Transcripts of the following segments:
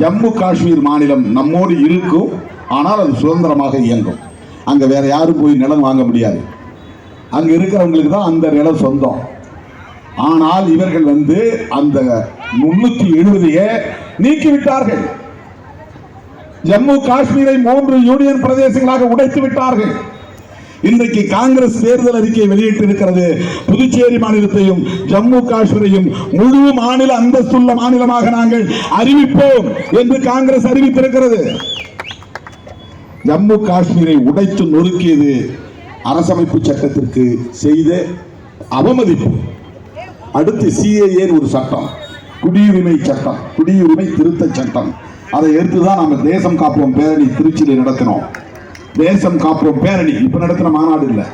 ஜம்மு காஷ்மீர் மாநிலம் நம்மோடு இருக்கும் ஆனால் அது சுதந்திரமாக இயங்கும். அங்கே வேற யாரும் போய் நிலம் வாங்க முடியாது. அங்கே இருக்கிறவங்களுக்கு தான் அந்த நிலம் சொந்தம். ஆனால் இவர்கள் வந்து அந்த முன்னூற்றி எழுபதையே நீக்கிவிட்டார்கள். ஜம்மு காஷ்மீரை மூன்று யூனியன் பிரதேசங்களாக உடைத்து விட்டார்கள் இன்றைக்கு காங்கிரஸ் தேர்தல் அறிக்கை வெளியிட்டிருக்கிறது. புதுச்சேரி மாநிலத்தையும் ஜம்மு காஷ்மீரையும் முழு மாநில அந்தஸ்துள்ள மாநிலமாக நாங்கள் அறிவிப்போம் என்று காங்கிரஸ் அறிவித்திருக்கிறது. ஜம்மு காஷ்மீரை உடைத்து நொறுக்கியது அரசமைப்பு சட்டத்திற்கு செய்த அவமதிப்பு. அடுத்து சிஏஏ ஒரு சட்டம். குடியுரிமை சட்டம் குடியுரிமை திருத்த சட்டம். அதை எடுத்து தான் நம்ம தேசம் காப்போம் பேரணி திருச்சியில் நடத்தினோம். தேசம் காப்போம். பேரணி. இப்போ நடத்தின மாநாடு இல்லை.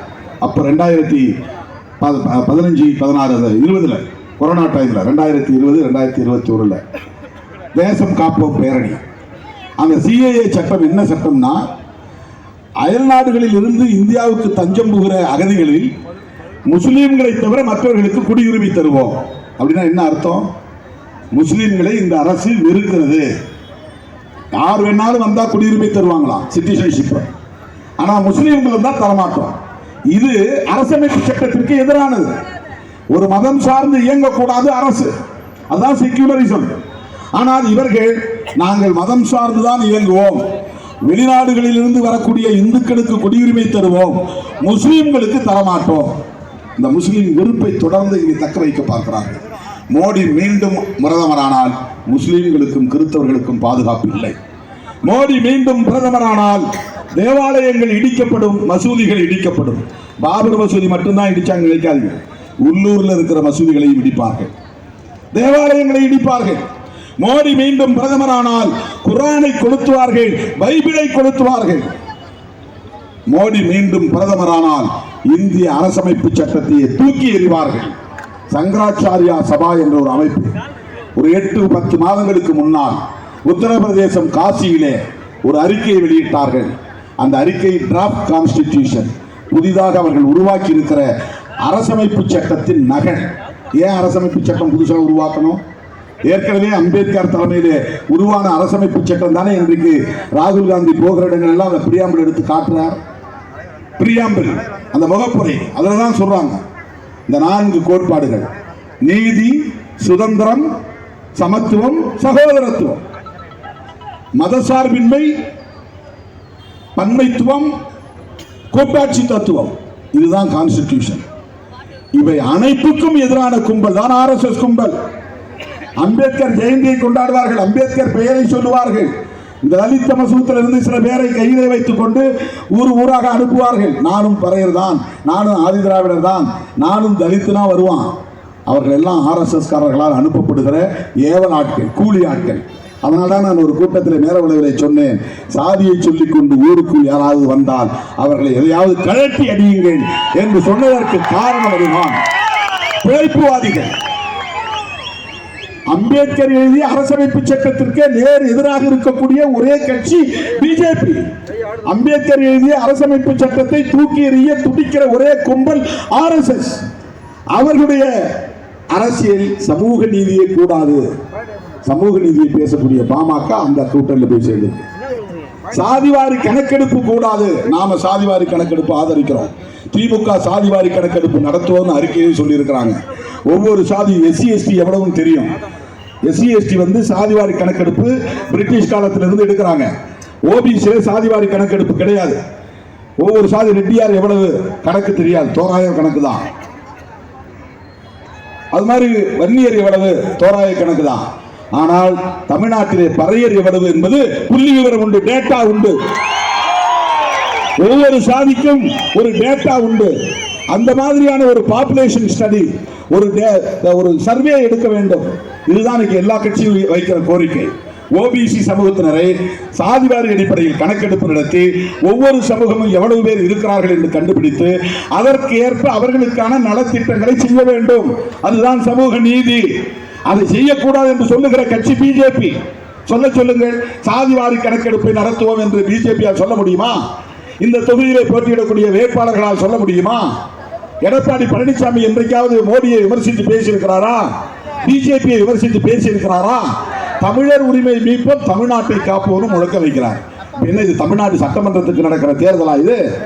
அப்போ ரெண்டாயிரத்தி ப- ப- பதினஞ்சு பதினாறு இருபதில் கொரோனா டைமில் ரெண்டாயிரத்தி இருபது ரெண்டாயிரத்தி இருபத்தி ஒன்றில் தேசம் காப்போம் பேரணி. அந்த சிஏஏ சட்டம் என்ன சட்டம்னா அயல் நாடுகளில் இருந்து இந்தியாவுக்கு தஞ்சம் புகிற அகதிகளில் முஸ்லீம்களை தவிர மற்றவர்களுக்கு குடியுரிமை தருவோம். அப்படின்னா என்ன அர்த்தம்? முஸ்லீம்களை இந்த அரசு வெறுக்கிறது. யார் வேணாலும் வந்தால் குடியுரிமை தருவாங்களாம். சிட்டிசன்ஷிப்பை ஆனா முஸ்லீம்களும் தான் தரமாட்டோம். இது அரசமைப்பு சட்டத்திற்கு எதிரானது. ஒரு மதம் சார்ந்து இயங்கக்கூடாது அரசு. அதான் செக்யூலரிசம் ஆனால் இவர்கள் நாங்கள் மதம் சார்ந்துதான் இயங்குவோம். வெளிநாடுகளில் இருந்து வரக்கூடிய இந்துக்களுக்கு குடியுரிமை தருவோம். முஸ்லீம்களுக்கு தரமாட்டோம். இந்த முஸ்லீம் வெறுப்பை தொடர்ந்து இங்கே தக்க வைக்க பார்க்கிறார்கள். மோடி மீண்டும் பிரதமரானால் முஸ்லீம்களுக்கும் கிறிஸ்தவர்களுக்கும் பாதுகாப்பு இல்லை. மோடி மீண்டும் பிரதமரானால் தேவாலயங்கள் இடிக்கப்படும் மசூதிகள் இடிக்கப்படும். பாபர் மசூதி மட்டும்தான் இடிச்சாங்க நினைக்காதீங்க. உள்ளூர்ல இருக்கிற மசூதிகளையும் இடிப்பார்கள். தேவாலயங்களை இடிப்பார்கள். மோடி மீண்டும் பிரதமரானால் குரானை கொளுத்துவார்கள் பைபிளை கொளுத்துவார்கள். மோடி மீண்டும் பிரதமரானால் இந்திய அரசமைப்பு சட்டத்தையே தூக்கி எறிவார்கள். சங்கராச்சாரியா சபா என்ற ஒரு அமைப்பு. ஒரு எட்டு பத்து மாதங்களுக்கு முன்னால் உத்தரப்பிரதேசம் காசியிலே ஒரு அறிக்கையை வெளியிட்டார்கள். அந்த அறிக்கை டிராஃப்ட் கான்ஸ்டிடியூஷன் புதிதாக அவர்கள் உருவாக்கி இருக்கிற அரசமைப்பு சட்டத்தின் நகல். ஏன் அரசமைப்பு சட்டம் புதுசாக உருவாக்கணும்? ஏற்கனவே அம்பேத்கர் தலைமையிலே உருவான அரசமைப்பு சட்டம் தானே இன்றைக்கு ராகுல் காந்தி போகிற இடங்கள் எல்லாம் அந்த பிரியாம்பிள் எடுத்து காட்டுறார். பிரியாம்பிள் அந்த முகப்புரை அதில் தான் சொல்றாங்க. இந்த நான்கு கோட்பாடுகள் நீதி சுதந்திரம் சமத்துவம் சகோதரத்துவம். மதசார்பின்மை பன்மைத்துவம் கூட்டாட்சி தத்துவம் இதுதான் கான்ஸ்டிடியூஷன் இவை அனைத்துக்கும் எதிரான கும்பல் தான் ஆர்எஸ்எஸ் கும்பல். அம்பேத்கர் ஜெயந்தியை கொண்டாடுவார்கள் அம்பேத்கர் பெயரை சொல்லுவார்கள். இந்த லலித மசூத்தில் இருந்து சில பேரை கையிலே வைத்துக் கொண்டு ஊர் ஊராக அனுப்புவார்கள். நானும் பறையர் தான் நானும் ஆதிதிராவிடர் தான் நானும் தலித்துனா வருவான். அவர்கள் எல்லாம் ஆர்எஸ்எஸ்காரர்களால் அனுப்பப்படுகிற ஏவல் ஆட்கள் கூலி ஆட்கள். அதனால தான் நான் ஒரு கூட்டத்தில் மேல விளைவிலை சொன்னேன். சாதியை சொல்லிக் கொண்டு ஊருக்குள் யாராவது வந்தால் அவர்களை எதையாவது கழட்டி அடியுங்கள் என்று சொன்னதற்கு காரணம் அதுதான். பிழைப்புவாதிகள். அம்பேத்கர் எழுதிய அரசமைப்பு சட்டத்திற்கு நேர் எதிராக இருக்கக்கூடிய ஒரே கட்சி பிஜேபி. அம்பேத்கர் எழுதிய அரசமைப்பு சட்டத்தை தூக்கி எறிய துடிக்கிற ஒரே கும்பல் ஆர்எஸ்எஸ் அவர்களுடைய அரசியல் சமூக நீதியை கூடாது. சமூக நீதியை பேசக்கூடிய பாமக அந்த கூட்டத்தில் போய் சேர்ந்திருக்கு சாதிவாரி கணக்கெடுப்பு கூடாது. நாம சாதிவாரி கணக்கெடுப்பு ஆதரிக்கிறோம். திமுக சாதிவாரி கணக்கெடுப்பு நடத்துவோம்னு அறிக்கையை சொல்லியிருக்கிறாங்க. ஒவ்வொரு சாதி எஸ்சி எஸ்டி எவ்வளவுன்னு தெரியும். எஸ்சி எஸ்டி வந்து சாதிவாரி கணக்கெடுப்பு பிரிட்டிஷ் காலத்துல இருந்து எடுக்கிறாங்க ஓபிசியில் சாதிவாரி கணக்கெடுப்பு கிடையாது. ஒவ்வொரு சாதி ரெட்டியார் எவ்வளவு கணக்கு தெரியாது. தோராய கணக்கு தான் அது மாதிரி வன்னியர் எவ்வளவு தோராய கணக்கு தான் ஆனால் தமிழ்நாட்டிலே பறையர் எவ்வளவு என்பது புள்ளி விவரம் உண்டு டேட்டா உண்டு. ஒவ்வொரு சாதிக்கும் ஒரு டேட்டா உண்டு. அந்த மாதிரியான ஒரு பாப்புலேஷன் ஸ்டடி ஒரு ஒரு சர்வே எடுக்க வேண்டும். இதுதான் இன்னைக்கு எல்லா கட்சியும் வைக்கிற கோரிக்கை. ஓபிசி சமூகத்தினரை சாதிவாரி அடிப்படையில் கணக்கெடுப்பு நடத்தி ஒவ்வொரு சமூகமும் எவ்வளவு பேர் இருக்கிறார்கள் என்று கண்டுபிடித்து அதற்கு ஏற்ப அவர்களுக்கான நலத்திட்டங்களை செய்ய வேண்டும். அதுதான் சமூக நீதி. அதை செய்யக்கூடாது என்று சொல்லுகிற கட்சி பிஜேபி சொல்ல சொல்லுங்கள். சாதிவாரி கணக்கெடுப்பை நடத்துவோம் என்று பிஜேபியால் சொல்ல முடியுமா? இந்த தொகுதியிலே போட்டியிடக்கூடிய வேட்பாளர்களால் சொல்ல முடியுமா? எடப்பாடி பழனிசாமி என்றைக்காவது மோடியை விமர்சித்து பேசியிருக்கிறாரா? பிஜேபியை விமர்சித்து பேசியிருக்கிறாரா? தமிழர் உரிமை மீட்போம் தமிழ்நாட்டை காப்போரும் முழக்க வைக்கிறார். என்ன இது தமிழ்நாடு சட்டமன்றத்துக்கு நடக்கிற தேர்தலா இது?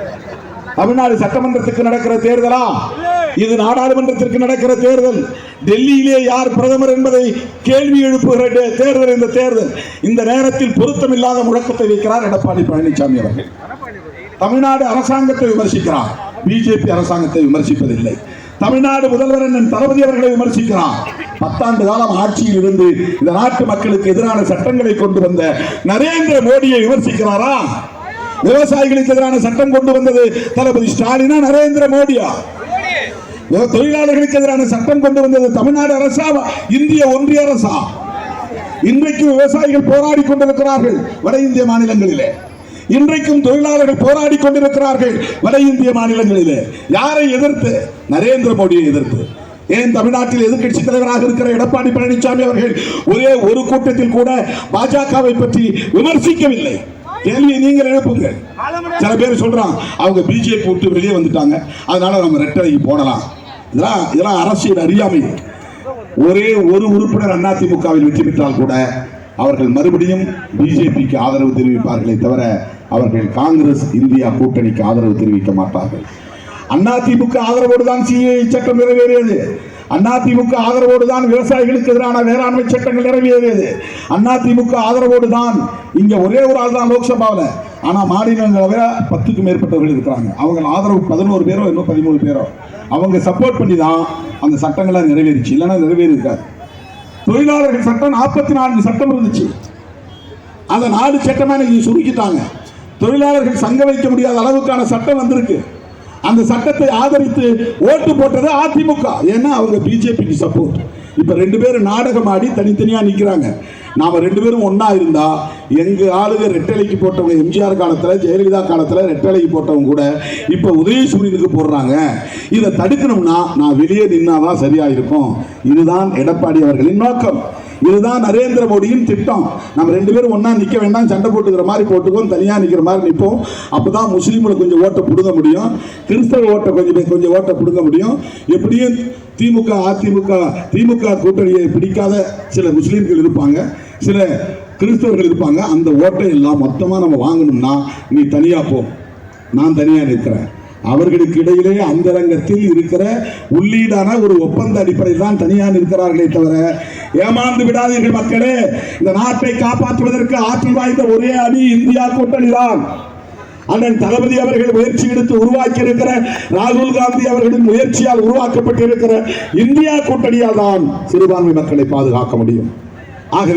தமிழ்நாடு சட்டமன்றத்துக்கு நடக்கிற தேர்தலா? இது நாடாளுமன்றத்திற்கு நடக்கிற தேர்தல். டெல்லியிலே யார் பிரதமர் என்பதை கேள்வி எழுப்புகிற தேர்தல் இந்த தேர்தல். இந்த நேரத்தில் பொருத்தமில்லாத முழக்கத்தை வைக்கிறார் எடப்பாடி பழனிசாமி அவர்கள். தமிழ்நாடு அரசாங்கத்தை விமர்சிக்கிறார். பிஜேபி அரசாங்கத்தை விமர்சிப்பதில்லை. தமிழ்நாடு முதல்வர் அண்ணன் தளபதி அவர்களை விமர்சிக்கிறார். பத்தாண்டு காலம் ஆட்சியில் இருந்து இந்த நாட்டு மக்களுக்கு எதிரான சட்டங்களை கொண்டு வந்த நரேந்திர மோடியை விமர்சிக்கிறாரா? விவசாயிகளுக்கு எதிரான சட்டம் கொண்டு வந்தது தளபதி ஸ்டாலினா நரேந்திர மோடியா? தொழிலாளர்களுக்கு எதிரான சட்டம் கொண்டு வந்தது தமிழ்நாடு அரசா இந்திய ஒன்றிய அரசா? இன்றைக்கும் விவசாயிகள் போராடி கொண்டிருக்கிறார்கள் வட இந்திய மாநிலங்களிலே. இன்றைக்கும் தொழிலாளர்கள் போராடி கொண்டிருக்கிறார்கள் வட இந்திய மாநிலங்களிலே. யாரை எதிர்த்து? நரேந்திர மோடியை எதிர்த்து. ஏன் தமிழ்நாட்டில் எதிர்க்கட்சி தலைவராக இருக்கிற எடப்பாடி பழனிசாமி அவர்கள் ஒரே ஒரு கூட்டத்தில் கூட பாஜகவை பற்றி விமர்சிக்கவில்லை. கேள்வியை நீங்கள் எழுப்புங்கள். சில பேர் சொல்றான் அவங்க பிஜேபி விட்டு வெளியே வந்துட்டாங்க. அதனால நம்ம ரெட்டரைக்கு போடலாம். இதெல்லாம் இதெல்லாம் அரசியல் அறியாமை. ஒரே ஒரு உறுப்பினர் அதிமுகவில் வெற்றி பெற்றால் கூட அவர்கள் மறுபடியும் பிஜேபிக்கு ஆதரவு தெரிவிப்பார்களே தவிர அவர்கள் காங்கிரஸ் இந்தியா கூட்டணிக்கு ஆதரவு தெரிவிக்க மாட்டார்கள். அதிமுக ஆதரவோடு தான் சிஏ சட்டம் நிறைவேறியது. அதிமுக ஆதரவோடு தான் விவசாயிகளுக்கு எதிரான வேளாண்மை சட்டங்கள் நிறைவேறியது. அதிமுக ஆதரவோடு தான் இங்க ஒரே ஒரு ஆள் தான் லோக்சபாவில். ஆனால் மாநிலங்களவை பத்துக்கும் மேற்பட்டவர்கள் இருக்கிறாங்க. அவங்க ஆதரவு பதினோரு பேரோ இன்னும் பதிமூணு பேரோ. அவங்க சப்போர்ட் பண்ணி தான் அந்த சட்டங்கள்லாம் நிறைவேறிச்சு. இல்லைன்னா நிறைவேறியிருக்காது. தொழிலாளர்கள் சட்டம் நாற்பத்தி நான்கு சட்டம் இருந்துச்சு. அந்த நாலு சட்டமாக இன்னைக்கு சுருக்கிட்டாங்க. தொழிலாளர்கள் சங்க வைக்க முடியாத அளவுக்கான சட்டம் வந்திருக்கு. அந்த சட்டத்தை ஆதரித்து ஓட்டு போட்டது அதிமுக. ஏன்னா அவங்க பிஜேபிக்கு சப்போர்ட் இப்போ ரெண்டு பேரும் நாடகம் ஆடி தனித்தனியாக நிற்கிறாங்க நாம ரெண்டு பேரும் ஒன்றா இருந்தா எங்க ஆளுங்க ரெட்டலைக்கு போட்டவங்க எம்ஜிஆர் காலத்துல ஜெயலலிதா காலத்துல ரெட்டலைக்கு போட்டவங்க கூட இப்ப உதயசூரியனுக்கு போடுறாங்க. இதை தடுக்கணும்னா நான் வெளியே நின்னாதான் சரியா இருக்கும் இதுதான் எடப்பாடி அவர்களின் நோக்கம். இதுதான் நரேந்திர மோடியின் திட்டம். நம்ம ரெண்டு பேரும் ஒன்றா நிக்க வேண்டாம் சண்டை போட்டுக்கிற மாதிரி போட்டுக்கோம் தனியா நிக்கிற மாதிரி நிற்போம் அப்பதான் முஸ்லீம்களை கொஞ்சம் ஓட்டை பிடுங்க முடியும். கிறிஸ்தவ ஓட்டை கொஞ்சம் கொஞ்சம் ஓட்டை பிடுங்க முடியும். எப்படியும் திமுக அதிமுக திமுக கூட்டணியை பிடிக்காத சில முஸ்லீம்கள் இருப்பாங்க. சில கிறிஸ்தவர்கள் இருப்பாங்க அந்த ஓட்டை எல்லாம் மொத்தமா நம்ம வாங்கணும்னா நீ தனியா போ. நான் தனியா நிற்கிறேன். அவர்களுக்கு இடையிலே அந்தரங்கத்தில் இருக்கிற உள்ளீடான ஒரு ஒப்பந்த அடிப்படையில் தான் தனியாக நிற்கிறார்களே தவிர ஏமாந்து விடாதீர்கள் மக்களே. இந்த நாட்டை காப்பாற்றுவதற்கு ஆற்றல் வாய்ந்த ஒரே அணி இந்தியா கூட்டணி தான். அண்ணன் தளபதி அவர்கள் முயற்சி எடுத்து உருவாக்கி இருக்கிற ராகுல் காந்தி அவர்களின் முயற்சியால் உருவாக்கப்பட்டிருக்கிற இந்தியா கூட்டணியால் தான் சிறுபான்மை மக்களை பாதுகாக்க முடியும். ஆகவே